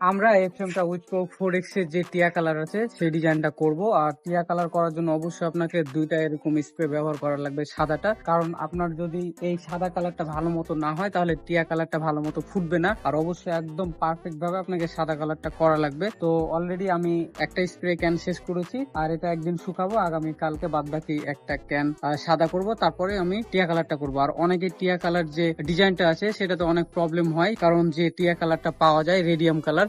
আমরা এই ফ্রেমটা উইথ ফোর এক্সের যে টিয়া কালার আছে, সেই ডিজাইনটা করব। আর টিয়া কালার করার জন্য অবশ্যই আপনাকে দুইটা এরকম স্প্রে ব্যবহার করা লাগবে সাদাটা। কারণ আপনার যদি এই সাদা কালারটা ভালো মতো না হয়, তাহলে টিয়া কালারটা ভালো মতো ফুটবে না। আর অবশ্যই একদম পারফেক্ট ভাবে আপনাকে সাদা কালারটা করা লাগবে। তো অলরেডি আমি একটা স্প্রে ক্যান শেষ করেছি, আর এটা একদিন শুকাবো। আগামী কালকে বাদ বাকি একটা ক্যান সাদা করব। তারপরে আমি টিয়া কালারটা করব। আর অনেকে টিয়া কালার যে ডিজাইনটা আছে, সেটাতে অনেক প্রবলেম হয়। কারণ যে টিয়া কালারটা পাওয়া যায় রেডিয়াম কালার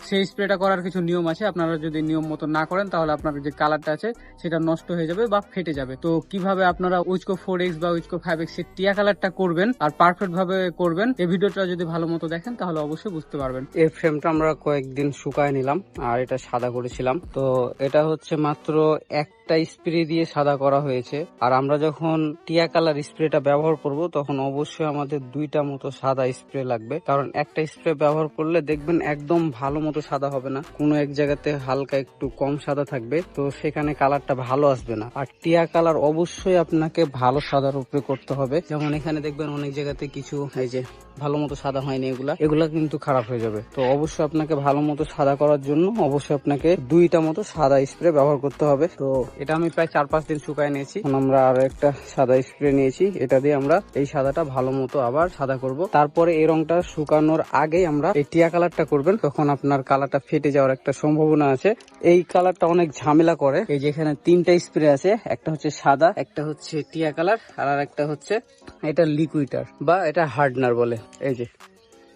সেই স্প্রেটা করার কিছু নিয়ম আছে। আপনারা যদি নিয়ম মতো না করেন, তাহলে আপনার যে কালারটা আছে, সেটা নষ্ট হয়ে যাবে বা ফেটে যাবে। তো কীভাবে আপনারা উইচকো ফোর এক্স বা উইচকো ফাইভ এক্সের টিয়া কালারটা করবেন আর পারফেক্ট ভাবে করবেন, এই ভিডিওটা যদি ভালো মতো দেখেন, তাহলে অবশ্যই বুঝতে পারবেন। এই ফ্রেমটা আমরা কয়েকদিন শুকায় নিলাম, আর এটা সাদা করেছিলাম। তো এটা হচ্ছে মাত্র একটা স্প্রে দিয়ে সাদা করা হয়েছে। আর আমরা যখন টিয়া কালার স্প্রেটা ব্যবহার করব, তখন অবশ্যই আমাদের দুইটা মতো সাদা স্প্রে লাগবে। কারণ একটা স্প্রে ব্যবহার করলে দেখবেন একদম ভালো মতো সাদা হবে না। কোনো এক জায়গাতে হালকা একটু কম সাদা থাকবে, তো সেখানে কালারটা ভালো আসবে না। আর টিয়া কালার অবশ্যই আপনাকে ভালো সাদার উপরে করতে হবে। যেমন এখানে দেখবেন অনেক জায়গাতে কিছু, এই যে, ভালো মতো সাদা হয়নি এগুলা। এগুলা কিন্তু খারাপ হয়ে যাবে। তো অবশ্যই আপনাকে ভালো মতো সাদা করার জন্য অবশ্যই আপনাকে দুইটা মতো সাদা স্প্রে ব্যবহার করতে হবে। তো এটা আমি প্রায় চার পাঁচ দিন শুকায় নিয়েছি। আমরা আরও একটা সাদা স্প্রে নিয়েছি। এটা দিয়ে আমরা এই সাদাটা ভালো মতো আবার সাদা করব। তারপরে এই রংটা শুকানোর আগেই আমরা এই টিয়া কালারটা করবেন। তখন আপনার কালারটা ফেটে যাওয়ার একটা সম্ভাবনা আছে। এই কালারটা অনেক ঝামেলা করে। এই যেখানে তিনটা স্প্রে আছে, একটা হচ্ছে সাদা, একটা হচ্ছে টিয়া কালার, আর একটা হচ্ছে এটা লিকুইটার বা এটা হার্ডনার বলে। এই যে,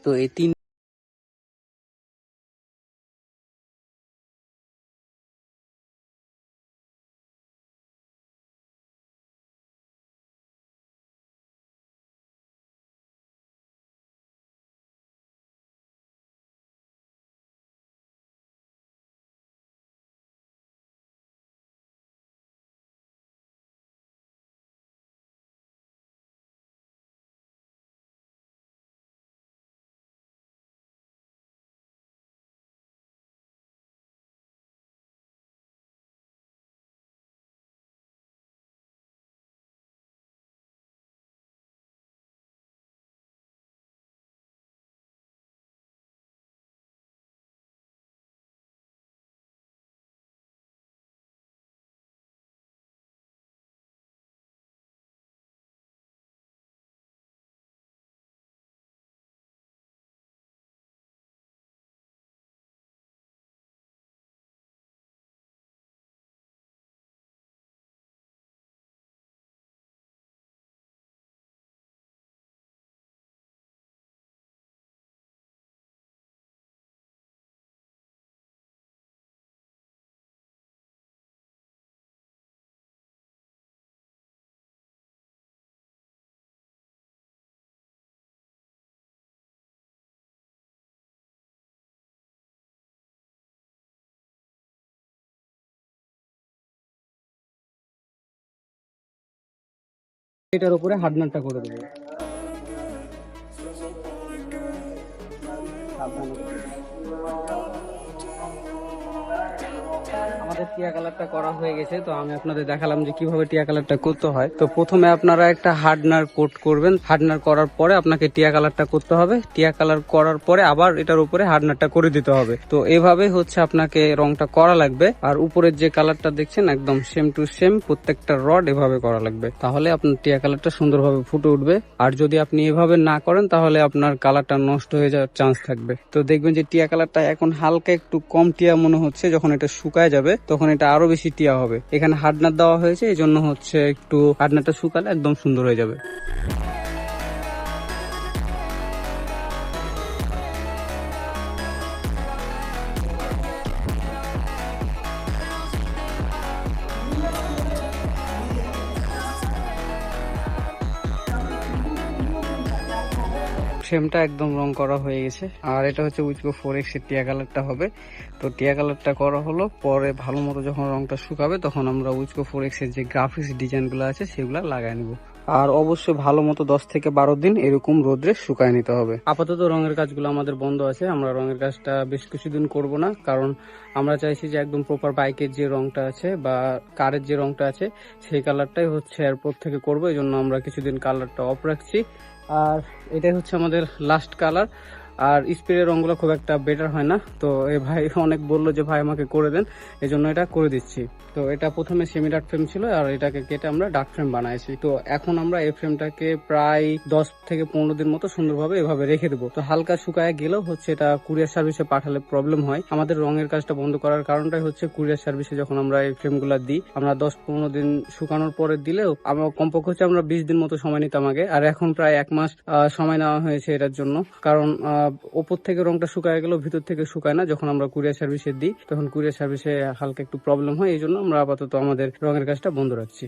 তো এই তিন এটার উপরে হার্ডনারটা করে দেবো। আমাদের টিয়া কালারটা করা হয়ে গেছে, তো আমি আপনাদের দেখালাম যে কীভাবে টিয়া কালারটা করতে হয়। তো প্রথমে আপনারা একটা হার্ডনার কোট করবেন। হার্ডনার করার পরে আপনাকে টিয়া কালারটা করতে হবে। টিয়া কালার করার পরে আবার এটার উপরে হার্ডনারটা করে দিতে হবে। তো এভাবে হচ্ছে আপনাকে রংটা করা লাগবে। আর উপরের যে কালারটা দেখছেন একদম সেম টু সেম প্রত্যেকটা রড এভাবে করা লাগবে। তাহলে আপনার টিয়া কালারটা সুন্দরভাবে ফুটে উঠবে। আর যদি আপনি এভাবে না করেন, তাহলে আপনার কালারটা নষ্ট হয়ে যাওয়ার চান্স থাকবে। তো দেখবেন যে টিয়া কালারটা এখন হালকা একটু কম টিয়া মনে হচ্ছে, যখন এটা শুকায় যাবে তখন এটা আরও বেশি টিয়া হবে। এখানে হার্ডনার দেওয়া হয়েছে এই জন্য হচ্ছে একটু হার্ডনারটা শুকালে একদম সুন্দর হয়ে যাবে। ফ্রেমটা একদম রং করা হয়ে গেছে। আর এটা হচ্ছে উইচকো ফোর এক্সের টিয়া কালারটা হবে। তো টিয়া কালারটা করা হলো। পরে ভালো মতো যখন রংটা শুকাবে, তখন আমরা উইচকো ফোর এক্সের যে গ্রাফিক্স ডিজাইনগুলো আছে, সেগুলো লাগাই নিব। আর অবশ্যই ভালো মতো দশ থেকে বারো দিন এরকম রোদ্রে শুকায় নিতে হবে। আপাতত রঙের কাজগুলো আমাদের বন্ধ আছে। আমরা রঙের কাজটা বেশ কিছুদিন করব না, কারণ আমরা চাইছি যে একদম প্রপার বাইকের যে রংটা আছে বা কারের যে রংটা আছে, সেই কালারটাই হচ্ছে এয়ারপোর্ট থেকে করব। এই জন্য আমরা কিছুদিন কালারটা অফ রাখছি। আর এটাই হচ্ছে আমাদের লাস্ট কালার আর স্প্রে রঙগুলো খুব একটা বেটার হয় না। তো এ ভাই অনেক বলল যে, ভাই, আমাকে করে দেন। এই জন্য এটা করে দিচ্ছি। তো এটা প্রথমে সেমি ডার্ক ফ্রেম ছিল আর এটাকে কেটে আমরা ডার্ক ফ্রেম বানাইছি। তো এখন আমরা এই ফ্রেমটাকে প্রায় দশ থেকে পনেরো দিন মতো সুন্দরভাবে এভাবে রেখে দেবো। তো হালকা শুকায় গেলেও হচ্ছে এটা কুরিয়ার সার্ভিসে পাঠালে প্রবলেম হয়। আমাদের রঙের কাজটা বন্ধ করার কারণটাই হচ্ছে কুরিয়ার সার্ভিসে যখন আমরা এই ফ্রেমগুলো দিই, আমরা দশ পনেরো দিন শুকানোর পরে দিলেও আমরা কমপক্ষে হচ্ছে আমরা বিশ দিন মতো সময় নিতাম আগে। আর এখন প্রায় এক মাস সময় নেওয়া হয়েছে এটার জন্য। কারণ ওপর থেকে রংটা শুকায় গেলেও ভিতর থেকে শুকায় না। যখন আমরা কুরিয়ার সার্ভিসে দিই, তখন কুরিয়ার সার্ভিসে হালকা একটু প্রবলেম হয়। এই জন্য আমরা আপাতত আমাদের রঙের কাজটা বন্ধ রাখছি।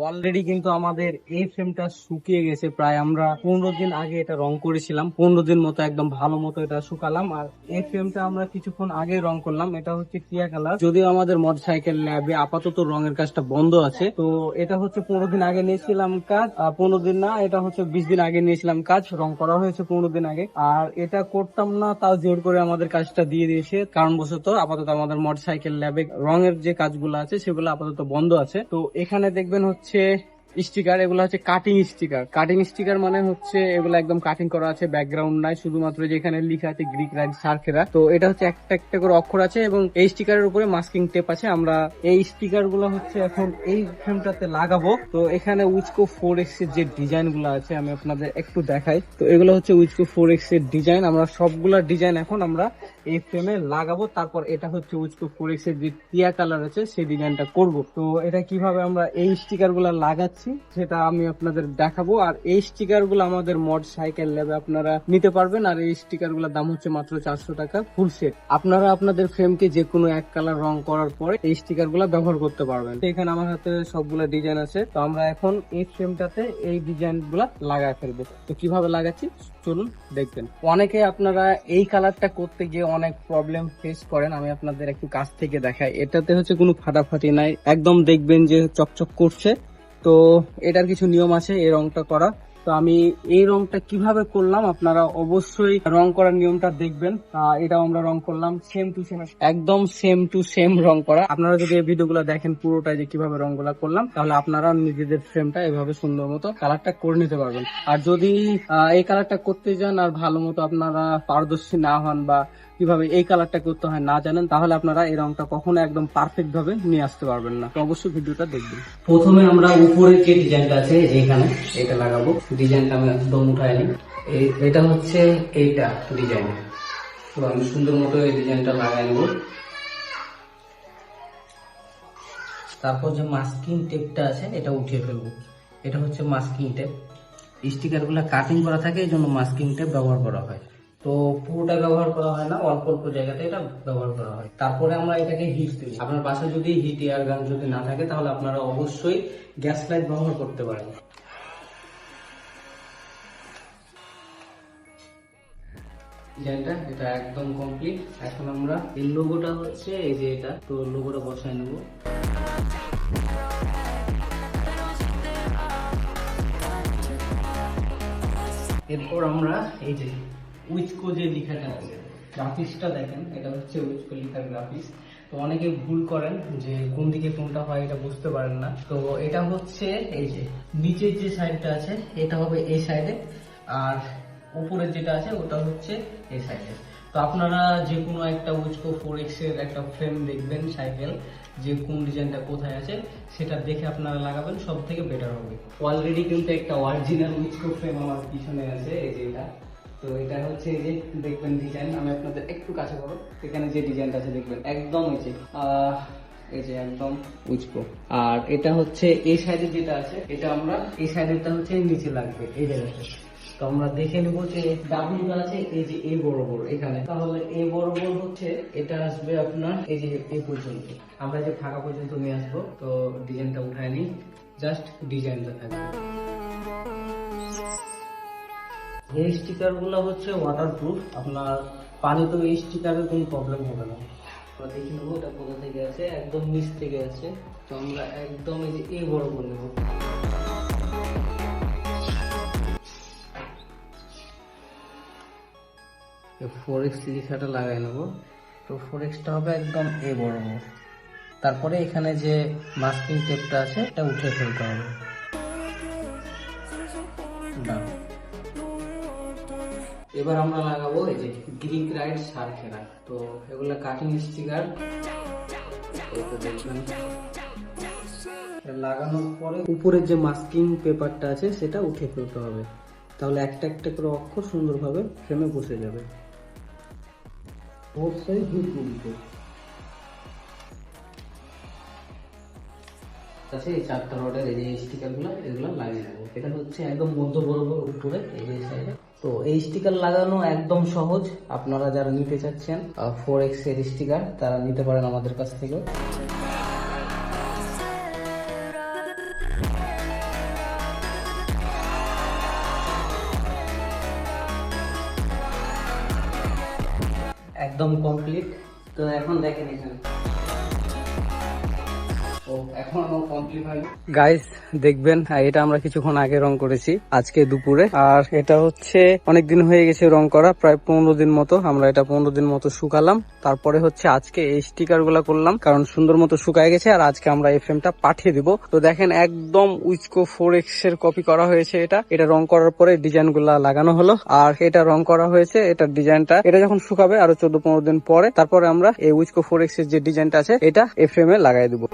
অলরেডি কিন্তু আমাদের এই ফ্রেমটা শুকিয়ে গেছে। প্রায় আমরা পনেরো দিন আগে এটা রং করেছিলাম। পনেরো দিন মতো একদম ভালো মতো এটা শুকালাম। আর এই ফ্রেমটা আমরা কিছুক্ষণ আগে রং করলাম। এটা হচ্ছে টিয়া কালার যদিও আমাদের মোটরসাইকেল ল্যাবে আপাতত রঙের কাজটা বন্ধ আছে। তো এটা হচ্ছে পনেরো দিন আগে নিয়েছিলাম কাজ। আহ, পনেরো দিন না এটা হচ্ছে বিশ দিন আগে নিয়েছিলাম কাজ। রং করা হয়েছে পনেরো দিন আগে। আর এটা করতাম না তাও জোর করে আমাদের কাজটা দিয়ে দিয়েছে। কারণবশত আপাতত আমাদের মোটরসাইকেল ল্যাবে রঙের যে কাজগুলো আছে সেগুলো আপাতত বন্ধ আছে। তো এখানে দেখবেন হচ্ছে 切。স্টিকার এগুলো হচ্ছে কাটিং স্টিকার কাটিং স্টিকার মানে হচ্ছে এগুলো একদম কাটিং করা আছে ব্যাকগ্রাউন্ড নাই, শুধুমাত্র যেখানে লেখা আছে গ্রিক রাইট সার্কেরা। তো এটা হচ্ছে একটা একটা করে অক্ষর আছে এবং এই স্টিকারের উপরে মাস্কিং টেপ আছে। আমরা এই স্টিকারগুলো হচ্ছে এখন এই ফ্রেমটাতে লাগাবো। তো এখানে উইচকো ফোর এক্সের যে ডিজাইনগুলো আছে, আমি আপনাদের একটু দেখাই। তো এগুলো হচ্ছে উইচকো ফোর এক্সের ডিজাইন আমরা সবগুলা ডিজাইন এখন আমরা এই ফ্রেমে লাগাবো। তারপর এটা হচ্ছে উইচকো ফোর এক্সের যে টিয়া কালার আছে, সেই ডিজাইনটা করব। তো এটা কীভাবে আমরা এই স্টিকারগুলা লাগাচ্ছি সেটা আমি আপনাদের দেখাবো। আর এই স্টিকারগুলো আমাদের মড সাইকেল ল্যাবে আপনারা নিতে পারবেন। আর এই স্টিকারগুলোর দাম হচ্ছে মাত্র চারশো টাকা ফুল সেট আপনারা আপনাদের ফ্রেমকে যে কোনো এক কালার রং করার পরে এই স্টিকারগুলা ব্যবহার করতে পারবেন। এখানে আমার হাতে সবগুলো ডিজাইন আছে। তো আমরা এখন এই ফ্রেমটাতে এই ডিজাইনগুলা লাগায় ফেলব। তো কীভাবে লাগাচ্ছি? চলুন, দেখবেন। অনেকে আপনারা এই কালারটা করতে গিয়ে অনেক প্রবলেম ফেস করেন। আমি আপনাদের একটু কাছ থেকে দেখাই। এটাতে হচ্ছে কোনো ফাটাফাটি নাই। একদম দেখবেন যে চকচক করছে। তো এটার কিছু নিয়ম আছে এই রংটা করা। তো আমি এই রংটা কীভাবে করলাম আপনারা অবশ্যই রং করার নিয়মটা দেখবেন। এটাও আমরা রং করলাম সেম টু সেম একদম সেম টু সেম রং করা। আপনারা যদি এই ভিডিওগুলো দেখেন পুরোটাই যে কীভাবে রংগুলা করলাম, তাহলে আপনারা নিজেদের ফ্রেমটা এভাবে সুন্দর মতো কালারটা করে নিতে পারবেন। আর যদি এই কালারটা করতে যান আর ভালো মতো আপনারা পারদর্শী না হন বা কীভাবে এই কালারটা করতে হয় না জানেন, তাহলে আপনারা এই রংটা কখনো একদম পারফেক্ট ভাবে নিয়ে আসতে পারবেন না। তো অবশ্যই ভিডিওটা দেখবেন। প্রথমে আমরা উপরে যে ডিজাইনটা আছে যেখানে এটা লাগাবো। ডিজাইনটা আমি একদম উঠাই নিই এই- এটা হচ্ছে এইটা ডিজাইন তো আমি সুন্দর মতো এই ডিজাইনটা লাগাই নেব। তারপর যে মাস্কিং টেপটা আছে, এটা উঠিয়ে ফেলব। এটা হচ্ছে মাস্কিং টেপ স্টিকারগুলা কাটিং করা থাকে, এই জন্য মাস্কিং টেপ ব্যবহার করা হয়। তো পুরোটা ব্যবহার করা হয় না, অল্প অল্প জায়গাতে এটা ব্যবহার করা হয়। তারপরে আমরা এটাকে হিট দিই আপনার বাসায় যদি হিট এয়ার গান যদি না থাকে, তাহলে আপনারা অবশ্যই গ্যাস লাইট ব্যবহার করতে পারেন। ডিজাইনটা, এটা একদম কমপ্লিট এখন আমরা এই লোগোটা হচ্ছে এই যে এটা, তো লোগোটা বসায় নেব। এরপর আমরা এই যে উইচকো যে লেখাটা আছে গ্রাফিক্সটা দেখেন, এটা হচ্ছে উইচকো লেখার গ্রাফিক্স তো অনেকে ভুল করেন যে কোন দিকে কোনটা হয় এটা বুঝতে পারেন না। তো এটা হচ্ছে এই যে নিচের যে সাইডটা আছে, এটা হবে এই সাইডে আর উপরের যেটা আছে, ওটা হচ্ছে সাইডে তো আপনারা যে কোনো একটা উইচকো ফোর এক্সের একটা ফ্রেম দেখবেন সাইকেল যে কোন ডিজাইনটা কোথায় আছে, সেটা দেখে আপনারা লাগাবেন সব থেকে বেটার হবে। অলরেডি কিন্তু একটা অরিজিনাল উইচকো ফ্রেম আমার পিছনে আছে, এই যে এটা। তো এটা হচ্ছে এই যে, দেখবেন ডিজাইন আমি আপনাদের একটু কাছে করো এখানে যে ডিজাইনটা আছে, দেখবেন একদম এই যে এই যে একদম উইচকো। আর এটা হচ্ছে এই সাইডে যেটা আছে, এটা আমরা এই সাইডেরটা হচ্ছে নিচে লাগবে, এই জায়গাটা। তো আমরা দেখে নেব যে ডাবলুটা আছে এই যে এই বরাবর এখানে। তাহলে এই বরাবর হচ্ছে, এটা আসবে আপনার এই যে এই পর্যন্ত। আমরা যে ফাঁকা পর্যন্ত নিয়ে আসব, তো ডিজাইনটা উঠায় নিই। জাস্ট ডিজাইনটা থাকবে। এই স্টিকারগুলো হচ্ছে ওয়াটার প্রুফ আপনার পানিতে এই স্টিকারের কোনো প্রবলেম হবে না। আমরা দেখে নেব এটা কোথা থেকে আছে, একদম নিচ থেকে আছে। তো আমরা একদম এই যে এই বরাবর নেব। ফোর এক্স লেখাটা লাগাই নেব। তো ফোর এক্সটা হবে একদম এ বরাবর তারপরে এখানে যে মাস্কিং টেপটা আছে, এটা উঠে ফেলতে হবে। এবার আমরা লাগাবো এই যে গ্রিক রাইড সারখেরা। তো এগুলো কাটিং স্টিকার লাগানোর পরে উপরের যে মাস্কিং পেপারটা আছে, সেটা উঠে ফেলতে হবে। তাহলে একটা একটা করে অক্ষর সুন্দরভাবে ফ্রেমে বসে যাবে। অবশ্যই হুট উল্টো কাছে এই চারটা রডের এই যে স্টিকারগুলো, এগুলো লাগিয়ে দেবো। এটা হচ্ছে একদম মধ্য বরাবর উপরে, এই যে সাইডে তো এই স্টিকার লাগানো একদম সহজ। আপনারা যারা নিতে চাচ্ছেন ফোর এক্সের স্টিকার তারা নিতে পারেন আমাদের কাছ থেকে একদম কমপ্লিট তো এখন দেখেন এখানে গাইস দেখবেন এটা আমরা কিছুক্ষণ আগে রং করেছি, আজকে দুপুরে। আর এটা হচ্ছে অনেক দিন হয়ে গেছে রং করা, প্রায় পনেরো দিন মতো। আমরা এটা পনেরো দিন মতো শুকালাম। তারপরে হচ্ছে আজকে এই স্টিকারগুলা করলাম, কারণ সুন্দর মতো শুকায় গেছে, আর আজকে আমরা এই ফ্রেমটা পাঠিয়ে দিব। তো দেখেন, একদম উইচকো ফোর এক্সের কপি করা হয়েছে এটা। এটা রং করার পরে ডিজাইনগুলা লাগানো হলো। আর এটা রং করা হয়েছে, এটার ডিজাইনটা এটা যখন শুকাবে আরও চোদ্দ পনেরো দিন পরে, তারপরে আমরা এই উইচকো ফোর এক্সের যে ডিজাইনটা আছে, এটা এই ফ্রেমে লাগাই দিব।